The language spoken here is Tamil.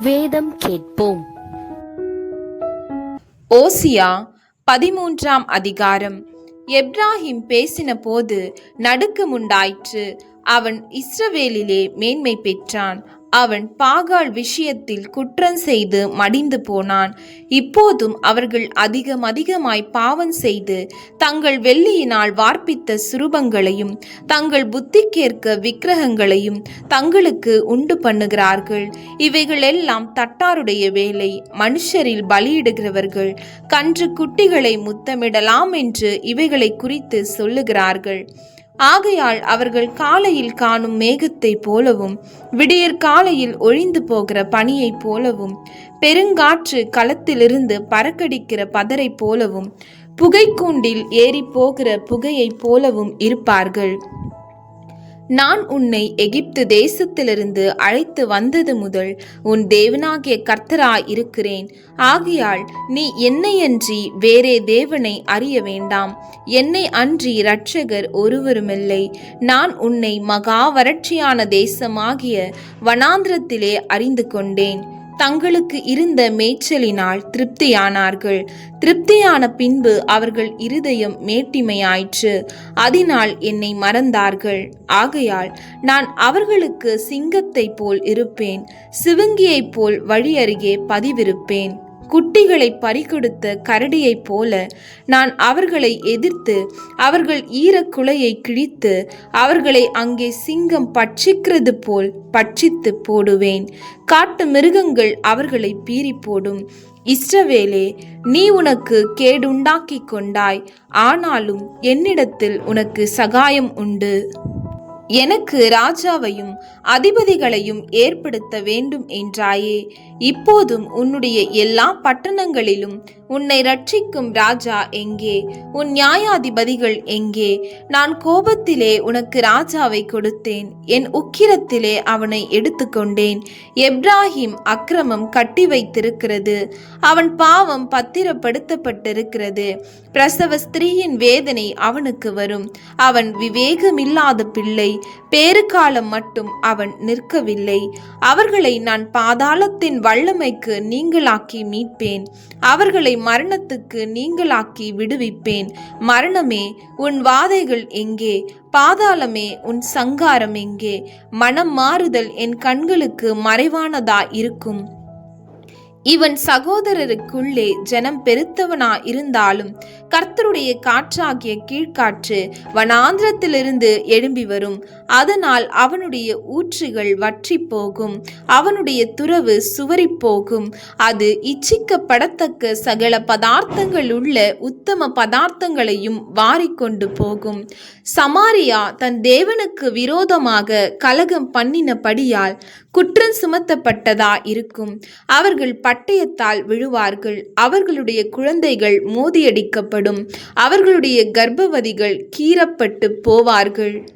வேதம் கேட்போம். ஓசியா பதிமூன்றாம் அதிகாரம். எப்ராஹிம் பேசின போது நடுக்கமுண்டாயிற்று. அவன் இஸ்ரவேலிலே மேன்மை பெற்றான். அவன் பாகால் விஷயத்தில் குற்றம் செய்து மடிந்து போனான். இப்போதும் அவர்கள் அதிகம் அதிகமாய் பாவம் செய்து தங்கள் வெள்ளியினால் வார்ப்பித்த சுரூபங்களையும் தங்கள் புத்திக்கேற்க விக்கிரகங்களையும் தங்களுக்கு உண்டு பண்ணுகிறார்கள். இவைகள் எல்லாம் தட்டாருடைய வேலை மனுஷரில் பலியிடுகிறவர்கள் கன்று குட்டிகளை முத்தமிடலாம் என்று இவைகளை குறித்து சொல்லுகிறார்கள். ஆகையால் அவர்கள் காலையில் காணும் மேகத்தைப் போலவும் விடியற் காலையில் ஒழிந்து போகிற பனியைப் போலவும் பெருங்காற்று களத்திலிருந்து பறக்கடிக்கிற பதரைப் போலவும் புகைக்கூண்டில் ஏறி போகிற புகையைப் போலவும் இருப்பார்கள். நான் உன்னை எகிப்து தேசத்திலிருந்து அழைத்து வந்தது முதல் உன் தேவனாகிய கர்த்தராய் இருக்கிறேன் ஆகையால் நீ என்னையன்றி வேறே தேவனை அறிய வேண்டாம். என்னை அன்றி இரட்சகர் ஒருவருமில்லை. நான் உன்னை மகா வறட்சியான தேசமாகிய வனாந்திரத்திலே அறிந்து கொண்டேன். தங்களுக்கு இருந்த மேய்ச்சலினால் திருப்தியானார்கள். திருப்தியான பின்பு அவர்கள் இருதயம் மேட்டிமையாயிற்று. அதனால் என்னை மறந்தார்கள். ஆகையால் நான் அவர்களுக்கு சிங்கத்தைப் போல் இருப்பேன். சிவங்கியைப் போல் வழியருகே பதிவிருப்பேன். குட்டிகளை பறிகொடுத்த கரடியைப் போல நான் அவர்களை எதிர்த்து அவர்கள் ஈரக்குலையை கிழித்து அவர்களை அங்கே சிங்கம் பட்சிக்கிறது போல் பட்சித்து போடுவேன். காட்டு மிருகங்கள் அவர்களை பீறி போடும். இஸ்ரவேலே நீ உனக்கு கேடுண்டாக்கிக் கொண்டாய். ஆனாலும் என்னிடத்தில் உனக்கு சகாயம் உண்டு. எனக்கு ராஜாவையும் அதிபதிகளையும் ஏற்படுத்த வேண்டும் என்றாயே. இப்போதும் உன்னுடைய எல்லா பட்டணங்களிலும் உன்னை ரட்சிக்கும் ராஜா எங்கே? உன் நியாயாதிபதிகள் எங்கே? நான் கோபத்திலே உனக்கு ராஜாவை கொடுத்தேன். என் உக்கிரத்திலே அவனை எடுத்துக்கொண்டேன். எப்ராஹிம் அக்கிரமம் கட்டி வைத்திருக்கிறது. அவன் பாவம் பத்திரப்படுத்தப்பட்டிருக்கிறது. பிரசவ ஸ்திரீயின் வேதனை அவனுக்கு வரும். அவன் விவேகமில்லாத பிள்ளை. பேறுகாலம் மட்டும் அவன் நிற்கவில்லை. அவர்களை நான் பாதாளத்தின் வல்லமைக்கு நீங்களாக்கி மீட்பேன். அவர்களை மரணத்துக்கு நீங்களாக்கி விடுவிப்பேன். மரணமே உன் வாதைகள் எங்கே? பாதாளமே உன் சங்காரம் எங்கே? மனம் மாறுதல் என் கண்களுக்கு மறைவானதா இருக்கும். இவன் சகோதரருக்குள்ளே ஜனம் பெருத்தவனா இருந்தாலும் கர்த்தருடைய காற்றாகிய கீழ்காற்று வனாந்திரத்திலிருந்து எழும்பி வரும். அதனால் அவனுடைய ஊற்றுகள் வற்றி போகும் அவனுடைய துறவு சுவரி போகும் அது இச்சிக்கப்படத்தக்க சகல பதார்த்தங்கள் உள்ள உத்தம பதார்த்தங்களையும் வாரிக்கொண்டு போகும். சமாரியா தன் தேவனுக்கு விரோதமாக கலகம் பண்ணினபடியால் குற்றம் சுமத்தப்பட்டதா இருக்கும் அவர்கள் பட்டயத்தால் விழுவார்கள். அவர்களுடைய குழந்தைகள் மோதியடிக்கப்படும். அவர்களுடைய கர்ப்பவதிகள் கீறப்பட்டு போவார்கள்.